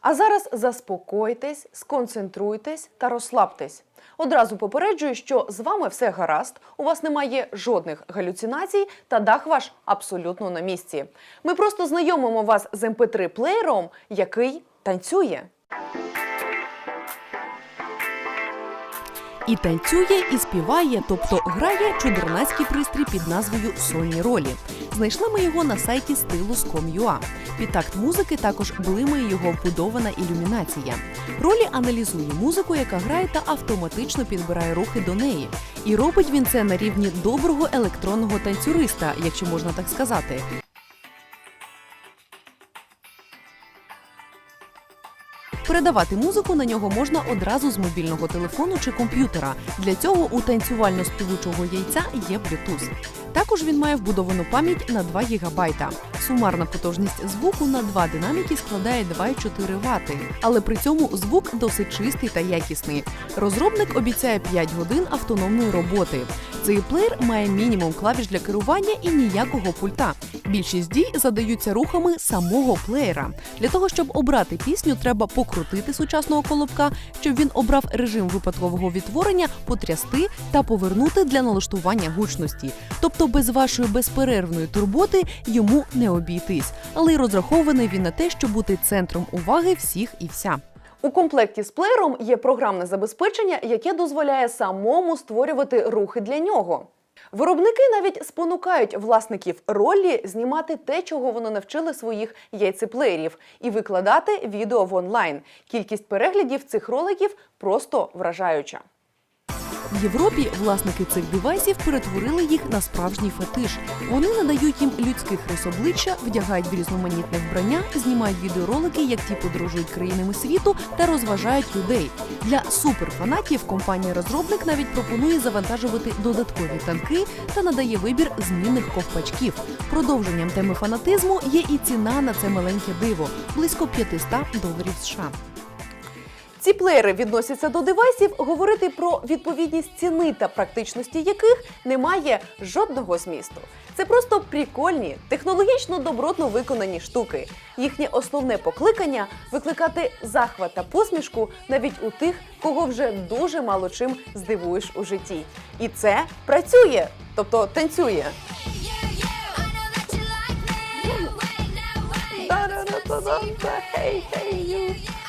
А зараз заспокойтесь, сконцентруйтесь та розслабтесь. Одразу попереджую, що з вами все гаразд, у вас немає жодних галюцинацій та дах ваш абсолютно на місці. Ми просто знайомимо вас з mp 3 плеєром, який танцює. І танцює, і співає, тобто грає чудернацький пристрій під назвою Сольні ролі. Знайшли ми його на сайті stylus.com.ua. Під такт музики також блимає його вбудована ілюмінація. Ролі аналізує музику, яка грає, та автоматично підбирає рухи до неї. І робить він це на рівні доброго електронного танцюриста, якщо можна так сказати. Передавати музику на нього можна одразу з мобільного телефону чи комп'ютера. Для цього у танцювально-співучого яйця є Bluetooth. Також він має вбудовану пам'ять на 2 ГБ. Сумарна потужність звуку на два динаміки складає 2,4 Вт. Але при цьому звук досить чистий та якісний. Розробник обіцяє 5 годин автономної роботи. Цей плеєр має мінімум клавіш для керування і ніякого пульта. Більшість дій задаються рухами самого плеєра. Для того, щоб обрати пісню, треба покрутити сучасного колобка, щоб він обрав режим випадкового відтворення, потрясти та повернути для налаштування гучності. Тобто без вашої безперервної турботи йому не обійтись, але й розрахований він на те, щоб бути центром уваги всіх і вся. У комплекті з плеєром є програмне забезпечення, яке дозволяє самому створювати рухи для нього. Виробники навіть спонукають власників ролі знімати те, чого вони навчили своїх яйцеплеєрів, і викладати відео в онлайн. Кількість переглядів цих роликів просто вражаюча. В Європі власники цих девайсів перетворили їх на справжній фетиш. Вони надають їм людських рис обличчя, вдягають в різноманітне вбрання, знімають відеоролики, як ті подорожують країнами світу та розважають людей. Для суперфанатів компанія-розробник навіть пропонує завантажувати додаткові танки та надає вибір змінних ковпачків. Продовженням теми фанатизму є і ціна на це маленьке диво близько 500 доларів США. Ці плеєри відносяться до девайсів, говорити про відповідність ціни та практичності яких немає жодного змісту. Це просто прикольні, технологічно добротно виконані штуки. Їхнє основне покликання викликати захват та посмішку навіть у тих, кого вже дуже мало чим здивуєш у житті. І це працює, тобто танцює. Hey, hey, you.